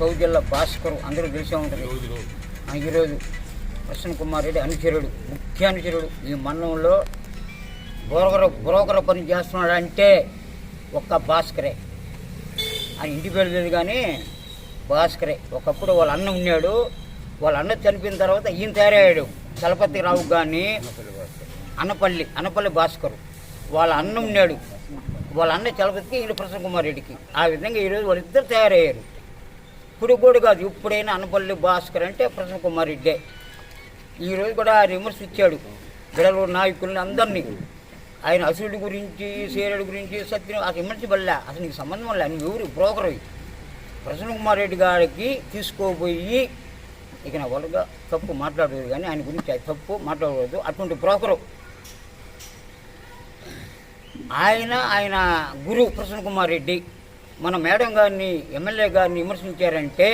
సౌజల్లా భాస్కర్ అందరూ తెలిసే ఉంటుంది. ఆ, ఈరోజు ప్రసన్న కుమార్ రెడ్డి అనుచరుడు ముఖ్య అనుచరుడు ఈ మండలంలో బ్రోకర్ బ్రోకర్ పని చేస్తున్నాడు అంటే ఒక్క భాస్కరే. ఆయన ఇంటి పేరు లేదు కానీ భాస్కరే. ఒకప్పుడు వాళ్ళ అన్న ఉన్నాడు. వాళ్ళ అన్న చనిపోయిన తర్వాత ఈయన తయారయ్యాడు. చలపతి రావు కానీ అన్నపల్లి అన్నపల్లి భాస్కర్. వాళ్ళ అన్న ఉన్నాడు. వాళ్ళ అన్న చలపతికి ఈయన ప్రసన్న కుమార్ రెడ్డికి. ఆ విధంగా ఈరోజు వాళ్ళిద్దరు తయారయ్యారు. ఇప్పుడు కూడా కాదు ఇప్పుడైనా అనపల్లి భాస్కర్ అంటే ప్రసన్న కుమార్ రెడ్డే. ఈరోజు కూడా విమర్శ ఇచ్చాడు. బిడలు నాయకుల్ని అందరినీ. ఆయన అసురుడి గురించి సేరుడి గురించి సత్యం అసలు విమర్శపడలే అసలు నీకు సంబంధం వల్ల నువ్వు ఎవరు? బ్రోకర్ ప్రసన్న కుమార్ రెడ్డి గారికి తీసుకోబోయి ఇక నా వాళ్ళగా తప్పు మాట్లాడదు కానీ ఆయన గురించి తప్పు మాట్లాడకూడదు అటువంటి బ్రోకరు. ఆయన ఆయన గురువు ప్రసన్న కుమార్ రెడ్డి. మన మేడం గారిని ఎమ్మెల్యే గారిని విమర్శించారంటే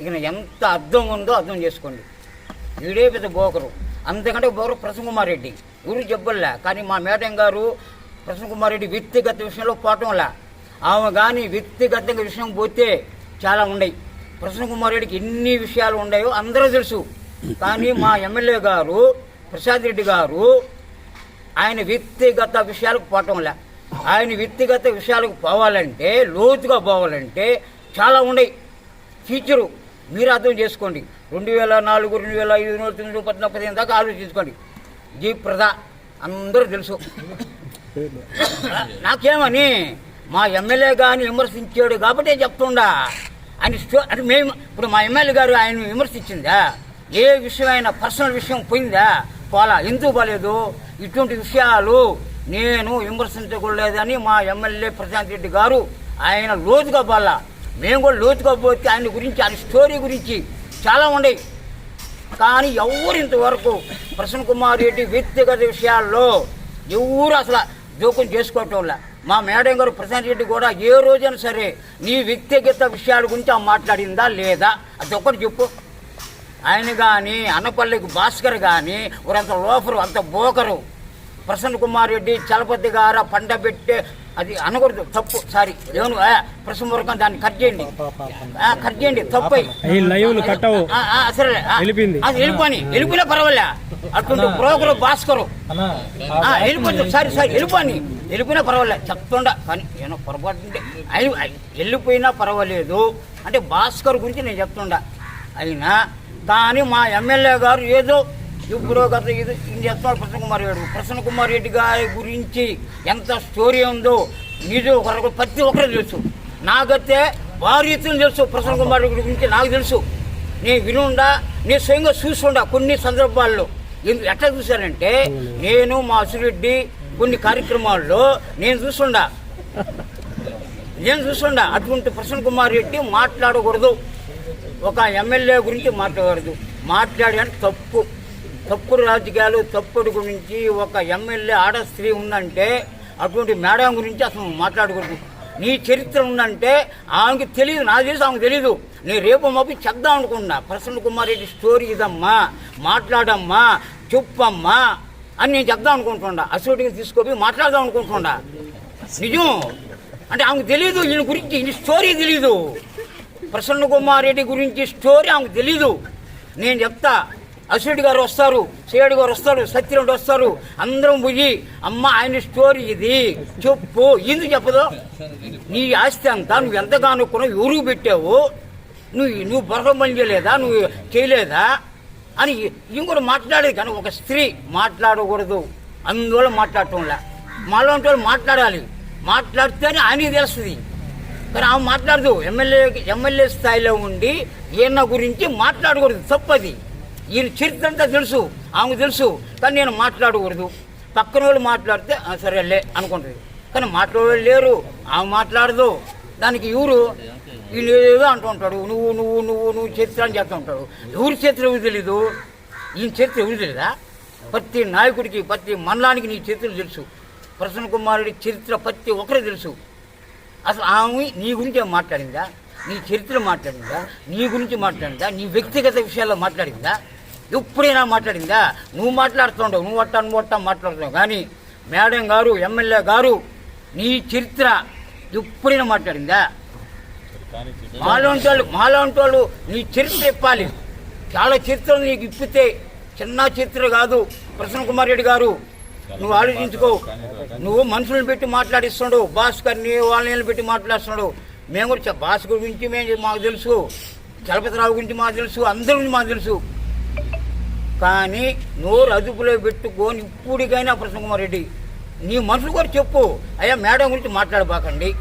ఇక ఎంత అర్థం ఉందో అర్థం చేసుకోండి. వీడే పెద్ద బోకరు. అంతకంటే బోకరు ప్రసన్నకుమార్ రెడ్డి. ఊరు చెప్పలే కానీ మా మేడం గారు ప్రసన్న కుమార్ రెడ్డి వ్యక్తిగత విషయంలో పోవటంలా ఆమె కానీ వ్యక్తిగతంగా విషయం పోతే చాలా ఉన్నాయి. ప్రసన్న కుమార్ రెడ్డికి ఎన్ని విషయాలు ఉన్నాయో అందరూ తెలుసు. కానీ మా ఎమ్మెల్యే గారు ప్రసాద్ రెడ్డి గారు ఆయన వ్యక్తిగత విషయాలకు పోవటంలే ఆయన వ్యక్తిగత విషయాలకు పోవాలంటే లోతుగా పోవాలంటే చాలా ఉన్నాయి. ఫ్యూచరు మీరు అర్థం చేసుకోండి. రెండు వేల నాలుగు రెండు వేల ఐదు రెండు వేల తొమ్మిది పద్నాలుగు పదిహేను దాకా ఆలోచించుకోండి. జీ. ప్రధా అందరూ తెలుసు. నాకేమని? మా ఎమ్మెల్యే గారిని విమర్శించాడు కాబట్టి చెప్తుండా. ఆయన స్టో అంటే మేము ఇప్పుడు మా ఎమ్మెల్యే గారు ఆయన విమర్శించిందా? ఏ విషయమైనా పర్సనల్ విషయం పోయిందా? పోలా ఎందుకు పోలేదు? ఇటువంటి విషయాలు నేను విమర్శించకూడలేదని మా ఎమ్మెల్యే ప్రశాంత్ రెడ్డి గారు ఆయన లోతుగా పోలా మేము కూడా లోతుగా పోతే ఆయన గురించి ఆయన స్టోరీ గురించి చాలా ఉన్నాయి. కానీ ఎవరు ఇంతవరకు ప్రసన్న కుమార్ రెడ్డి వ్యక్తిగత విషయాల్లో ఎవరు అసలు జోక్యం చేసుకోవటంలా మా మేడం గారు ప్రశాంత్ రెడ్డి కూడా ఏ రోజైనా సరే నీ వ్యక్తిగత విషయాల గురించి ఆమె మాట్లాడిందా లేదా? అది ఒక్కటి చెప్పు. ఆయన కానీ అన్నపల్లికి భాస్కర్ కానీ వారంత లోఫరు అంత బోకరు. ప్రసన్న కుమార్ రెడ్డి చలపతి గార పండ పెట్టే అది అనకూడదు తప్పు సారీ ఏమను ప్రసన్న వరకు దాన్ని కట్ చేయండి. ఆ, కట్ చేయండి తప్పు. సరే. అది వెళ్ళిపోని వెళ్ళిపోయినా పర్వాలే. అటువంటి బ్రోకరు భాస్కరు. ఆ, వెళ్ళిపోతుంది సారీ సారీ వెళ్ళిపోని వెళ్ళిపోయినా పర్వాలే చెప్తుండ కానీ ఏమో పొరపాటు వెళ్ళిపోయినా పర్వాలేదు. అంటే భాస్కర్ గురించి నేను చెప్తుండ అయినా కానీ మా ఎమ్మెల్యే గారు ఏదో ఇప్పుడు గత ఇది ఇది ప్రసన్న కుమార్ రెడ్డి ప్రసన్న కుమార్ రెడ్డి గారి గురించి ఎంత స్టోరీ ఉందో నిజం ఒకరికి ప్రతి ఒక్కరు తెలుసు. నాకైతే వారీతులు తెలుసు ప్రసన్న కుమార్ రెడ్డి గురించి నాకు తెలుసు. నేను వినుండా నేను స్వయంగా చూసుండా కొన్ని సందర్భాల్లో. ఎట్లా చూశానంటే నేను మా అసిరెడ్డి కొన్ని కార్యక్రమాల్లో నేను చూసుండా నేను చూసుండా అటువంటి ప్రసన్న కుమార్ రెడ్డి మాట్లాడకూడదు. ఒక ఎమ్మెల్యే గురించి మాట్లాడకూడదు. మాట్లాడే తప్పు. తప్పుడు రాజకీయాలు తప్పుడు గురించి ఒక ఎమ్మెల్యే ఆడ స్త్రీ ఉందంటే అటువంటి మేడం గురించి అసలు మాట్లాడకూడదు. నీ చరిత్ర ఉందంటే ఆమెకి తెలియదు నాకు తెలుసు ఆమెకు తెలియదు నేను రేపు మాపి చెప్దాం అనుకున్నా ప్రసన్న కుమార్ రెడ్డి స్టోరీ ఇదమ్మా మాట్లాడమ్మా చెప్పమ్మా అని నేను చెప్దాం అనుకుంటున్నా. అసోటికి తీసుకొని మాట్లాడదాం అనుకుంటున్నా. నిజం? అంటే ఆమెకు తెలియదు ఈయన గురించి ఈయన స్టోరీ తెలీదు. ప్రసన్న కుమార్ రెడ్డి గురించి స్టోరీ ఆమెకు తెలీదు. నేను చెప్తా. అశ్వడి గారు వస్తారు సేడు గారు వస్తారు సత్యరెడ్డి వస్తారు. అందరం పోయి అమ్మ ఆయన స్టోరీ ఇది. చెప్పు. ఎందుకు చెప్పదు? నీ ఆస్తి అంతా నువ్వు ఎంతగానో కొన్నావు ఎవరికి పెట్టావు. నువ్వు నువ్వు బరకం పని చేయలేదా నువ్వు చేయలేదా? అని ఇంకోటి మాట్లాడేది కానీ ఒక స్త్రీ మాట్లాడకూడదు. అందువల్ల మాట్లాడటంలా మాలాంటి వాళ్ళు మాట్లాడాలి. మాట్లాడితేనే ఆయనకి తెలుస్తుంది. కానీ ఆమె మాట్లాడదు. ఎమ్మెల్యే ఎమ్మెల్యే స్థాయిలో ఉండి ఈయన గురించి మాట్లాడకూడదు. తప్పది. ఈయన చరిత్ర అంతా తెలుసు ఆమెకు తెలుసు. కానీ నేను మాట్లాడకూడదు. పక్కన వాళ్ళు మాట్లాడితే సరేలే అనుకుంటుంది. కానీ మాట్లాడే లేరు ఆమె మాట్లాడదు. దానికి ఎవరు? వీళ్ళు ఏదో అంటుంటాడు నువ్వు నువ్వు నువ్వు నువ్వు చరిత్ర అని చెప్తూ ఉంటాడు. ఎవరి చరిత్ర ఎవరు తెలీదు? ఈయన చరిత్ర ఎవరు తెలీదా? ప్రతి నాయకుడికి ప్రతి మండలానికి నీ చరిత్ర తెలుసు. ప్రసన్న కుమారుడి చరిత్ర ప్రతి ఒక్కరికి తెలుసు. అసలు ఆమె నీ గురించి మాట్లాడిందా? నీ చరిత్ర మాట్లాడిందా? నీ గురించి మాట్లాడిందా? నీ వ్యక్తిగత విషయాల్లో మాట్లాడిందా? ఎప్పుడైనా మాట్లాడిందా? నువ్వు మాట్లాడుతుండవు నువ్వు అట్టా నువ్వు అట్టా మాట్లాడుతున్నావు. కానీ మేడం గారు ఎమ్మెల్యే గారు నీ చరిత్ర ఎప్పుడైనా మాట్లాడిందా? మాలాంటి వాళ్ళు మాలాంటి వాళ్ళు నీ చరిత్ర ఇప్పాలి చాలా చరిత్రలు నీకు ఇప్పితే చిన్న చరిత్ర కాదు. ప్రసన్న కుమార్ రెడ్డి గారు నువ్వు ఆలోచించుకో. నువ్వు మనుషులను పెట్టి మాట్లాడిస్తున్నాడు భాస్కర్ని వాళ్ళని పెట్టి మాట్లాడుతున్నాడు మేము కూడా భాస్కర్ గురించి మేము మాకు తెలుసు. చలపతిరావు గురించి మాకు తెలుసు. అందరి గురించి మాకు తెలుసు. కానీ నోరు అదుపులో పెట్టుకొని ఇప్పుడికైనా ప్రసన్న కుమార్ రెడ్డి నీ మనుషులు కూడా చెప్పు. అయ్యా మేడం గురించి మాట్లాడబాకండి.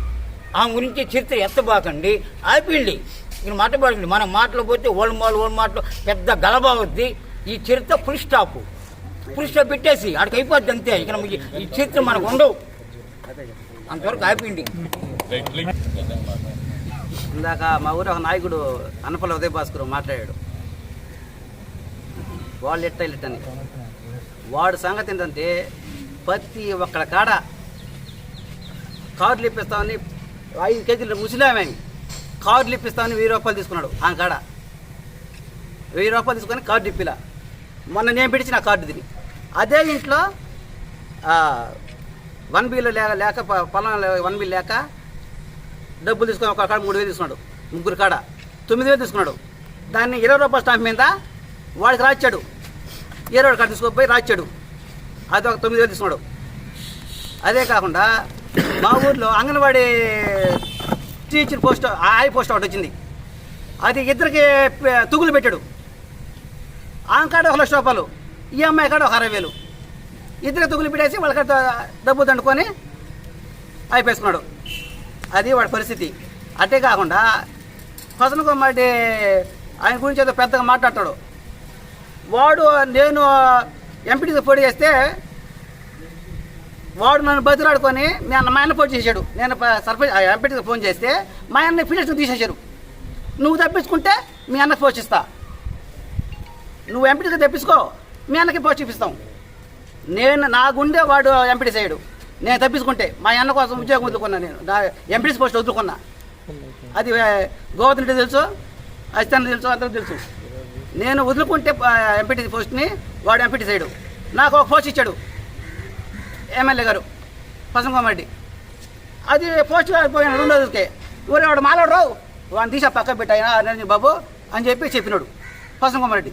ఆమె గురించి చరిత్ర ఎత్తబాకండి. ఆపిండి ఇక్కడ మాట్లాడకండి మనం మాటలు పోతే ఓళ్ళ మాలు మాటలు పెద్ద గలబా అవుద్ది. ఈ చరిత్ర ఫుల్ స్టాప్ ఫుల్ స్టాప్ పెట్టేసి అక్కడికి అయిపోద్ది అంతే. ఇక ఈ- ఈ చరిత్ర మనకు ఉండవు. అంతవరకు ఆపిండి ఇందాక మా ఊరు ఒక నాయకుడు అన్నపల్లి ఉదయ భాస్కర్ మాట్లాడాడు. వాళ్ళు ఎట్ట ఇట్టని వాడు సంగతి ఏంటంటే ప్రతి ఒక్కడ కాడ కార్లు ఇప్పిస్తామని ఐదు కేజీలు ముసలామే కార్లు ఇప్పిస్తామని వెయ్యి రూపాయలు తీసుకున్నాడు ఆ కాడ. వెయ్యి రూపాయలు తీసుకొని కార్డు ఇప్పిలా. మొన్న నేను పిడిచిన కార్డు తిని అదే ఇంట్లో వన్ బిల్ లేక లేక పొలం వన్ బిల్ లేక డబ్బులు తీసుకొని ఒక కాడ మూడు వేలు తీసుకున్నాడు ముగ్గురు కాడ. తొమ్మిది వేలు తీసుకున్నాడు. దాన్ని ఇరవై రూపాయల స్టాంప్ మీద వాడికి రాచాడు ఏరోడు కాడ తీసుకుపోయి రాచాడు అది ఒక తొమ్మిది వేలు తీసుకున్నాడు. అదే కాకుండా మా ఊర్లో అంగన్వాడీ టీచర్ పోస్ట్ ఆయి పోస్ట్ ఒకటి వచ్చింది. అది ఇద్దరికి తుగులు పెట్టాడు. ఆమె కాడ ఒక లక్ష రూపాయలు ఈ అమ్మాయి కాడ ఒక అరవై వేలు. ఇద్దరికి తుగులు పెట్టేసి వాళ్ళకి డబ్బు దండుకొని అయిపోసుకున్నాడు. అది వాడి పరిస్థితి. అట్టే కాకుండా ఫసల్ కుమార్డి ఆయన గురించి ఏదో పెద్దగా మాట్లాడతాడు. వాడు నేను ఎంపీటీకి పోటీ చేస్తే వాడు నన్ను బతిలాడుకొని నేను మా ఆయన ఫోన్ చేశాడు. నేను సర్పంచ్ ఎంపీటీకి ఫోన్ చేస్తే మా అన్న ఫీల్డ్స్ తీసేశారు. నువ్వు తప్పించుకుంటే మీ అన్నకి పోషిస్తా. నువ్వు ఎంపీటీకి తెప్పించుకో మీ అన్నకి పోస్ట్ చూపిస్తాం నేను నా గుండె వాడు ఎంపీటీ చేయడు నేను తప్పించుకుంటే మా అన్న కోసం ఉద్యోగం వదులుకున్నా నేను. నా ఎంపీటీ పోస్ట్ వదులుకున్నా. అది గోవర్ధన్ రెడ్డి తెలుసు అసిస్టెంట్ తెలుసు అందరూ తెలుసు. నేను వదులుకుంటే ఎంపీటీ పోస్ట్ని వాడు ఎంపీటీ చేయడు నాకు ఒక పోస్ట్ ఇచ్చాడు ఎమ్మెల్యే గారు పసంకోమరెడ్డి అది పోస్ట్ పోయిన రెండు రోజులకే. ఊరే వాడు మాలాడు రావు. వాడిని తీసా పక్క పెట్టాయినా నేను బాబు అని చెప్పి చెప్పినాడు పసంకోమరెడ్డి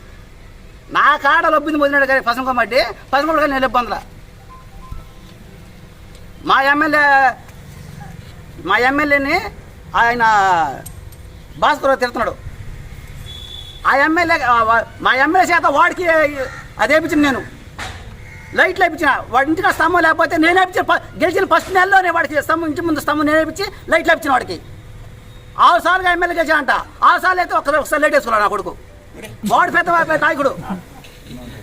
నా కాడ లబ్బింది మొదలైన కానీ పసంకోమరెడ్డి పసంకోమరెడ్డి కానీ నేను ఇబ్బందుల. మా ఎమ్మెల్యే మా ఎమ్మెల్యేని ఆయన భాస్కర్ తిడుతున్నాడు. ఆ ఎమ్మెల్యే మా ఎమ్మెల్యే చేత వాడికి అది వేపించిన నేను. లైట్లు వేయించిన. వాడి ఇంటికి స్తంభం లేకపోతే నేను వేయించిన గెలిచిన ఫస్ట్ నెలలోనే వాడికి స్తంభం ఇంటి ముందు స్తంభం నేను వేయించి లైట్లు వేయించిన వాడికి. ఆరు సార్లుగా ఎమ్మెల్యే గెలిచా అంట ఆరు సార్లు అయితే ఒకసారి ఒకసారి లైట్ వేసుకున్నాడు నా కొడుకు. వాడు పెద్ద నాయకుడు.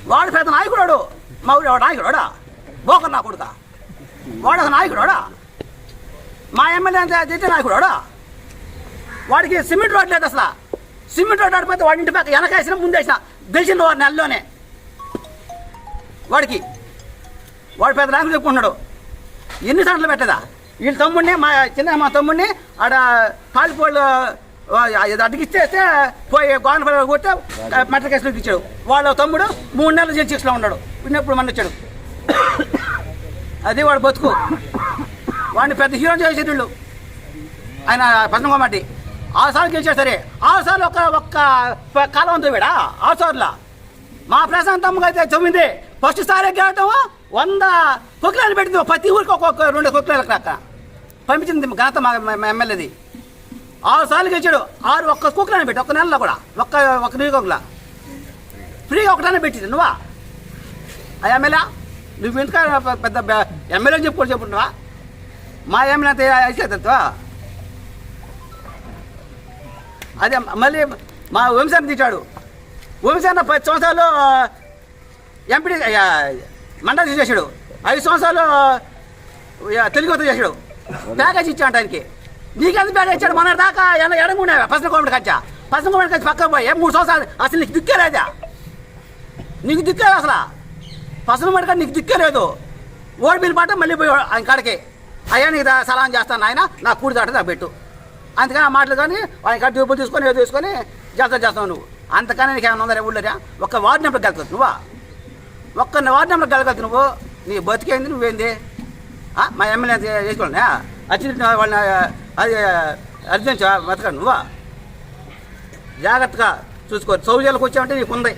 వాడు పెద్ద నాయకుడు. వాడు. మా ఊరి నాయకుడు వాడా? బోకర్ నా కొడుక. వాడు ఒక నాయకుడు వాడా? మా ఎమ్మెల్యే అంత నాయకుడు వాడా? వాడికి సిమెంట్ రోడ్ లేదు అసలు. సిమెంట్ రోడ్ ఆడిపోతే వాడి ఇంటి పక్క వెనకేసిన ముందేసిన గెలిచిన వాడు నెలలోనే. వాడికి. వాడు పెద్ద ర్యాంకులు చెప్పుకున్నాడు ఎన్ని సార్లు పెట్టదా? వీళ్ళ తమ్ముడిని మా చిన్న మా తమ్ముడిని ఆడ కాలిపోళ్ళు అడ్డగిచ్చేస్తే పోయి గోనపల్లి కొడితే మెట్ల కేసులో ఇచ్చాడు వాళ్ళ తమ్ముడు మూడు నెలలు జైలు శిక్షలో ఉన్నాడు. ఉన్నప్పుడు మన వచ్చాడు. అది వాడు బతుకు. వాడిని పెద్ద హీరో చేసేటోళ్ళు ఆయన పద్మకోమటి ఆరు సార్లు గెలిచాడు సరే. ఆరు సార్లు ఒక్క ఒక్క కాలం ఉంది ఆరు సార్లు. మా ప్రశాంతమ్మ అయితే తొమ్మిది ఫస్ట్ సారి గెలటం వంద కుక్కలాలు పెట్టింది. ప్రతి ఊరికి ఒక్కొక్క రెండు కుక్కలు అక్క పంపించింది ఘనత మా ఎమ్మెల్యేది. ఆరు సార్లు గెలిచాడు. ఆరు ఒక్క కుక్కలాని పెట్టి ఒక్క నెలలో కూడా. ఒక్క ఒక్క నీకొకలా ఫ్రీగా ఒకటానే పెట్టింది. నువ్వా? ఆ ఎమ్మెల్యే? నువ్వు ఎందుకు పెద్ద ఎమ్మెల్యే అని చెప్పుకోవాలి చెప్పుకుంటున్నావా మా ఎమ్మెల్యే అయితే అయితే అదే మళ్ళీ మా వంశాన్ని తిట్టాడు వంశాన్న పది సంవత్సరాలు ఎంపీ మండలి చేశాడు. ఐదు సంవత్సరాలు తెలుగు తెలుగుతో చేశాడు. ప్యాకేజ్ ఇచ్చాడు ఆయనకి. నీకెంత ప్యాకేజ్ ఇచ్చాడు? మన దాకా ఎన పసన కోమటి కచ్చా పసన కోమటి కచ్చి పక్కన పోయి మూడు సంవత్సరాలు అసలు నీకు దిక్కే లేదా? నీకు దిక్కే లేదు అసలు? పసన కోమటి నీకు దిక్కే లేదు. ఓడి బిల్ పాట మళ్ళీ పోయి ఆయన కాడికి. అయ్యా నీకు దా- సలాం చేస్తాను ఆయన నా కూడి దాట నాకు పెట్టు. అందుకని ఆ మాటలు కానీ ఆయన కట్టి డబ్బులు తీసుకొని ఏదో తీసుకొని జాతర చేస్తావు నువ్వు. అంతకన్నా నీకు ఏమైనా ఉందా ఊళ్ళోరా ఒక్క వార్డు నెంబర్ గెలకదు నువ్వా? ఒక్క వార్డు నెంబర్ గెలకదు నువ్వు. నీ బతికేంది నువ్వేంది? ఆ? మా ఎమ్మెల్యే చేసుకోండి అచ్చిన వాళ్ళని అది అర్జెంట్ బతకండి నువ్వా? జాగ్రత్తగా చూసుకో. సౌజాలకు వచ్చావంటే నీకు ఉంది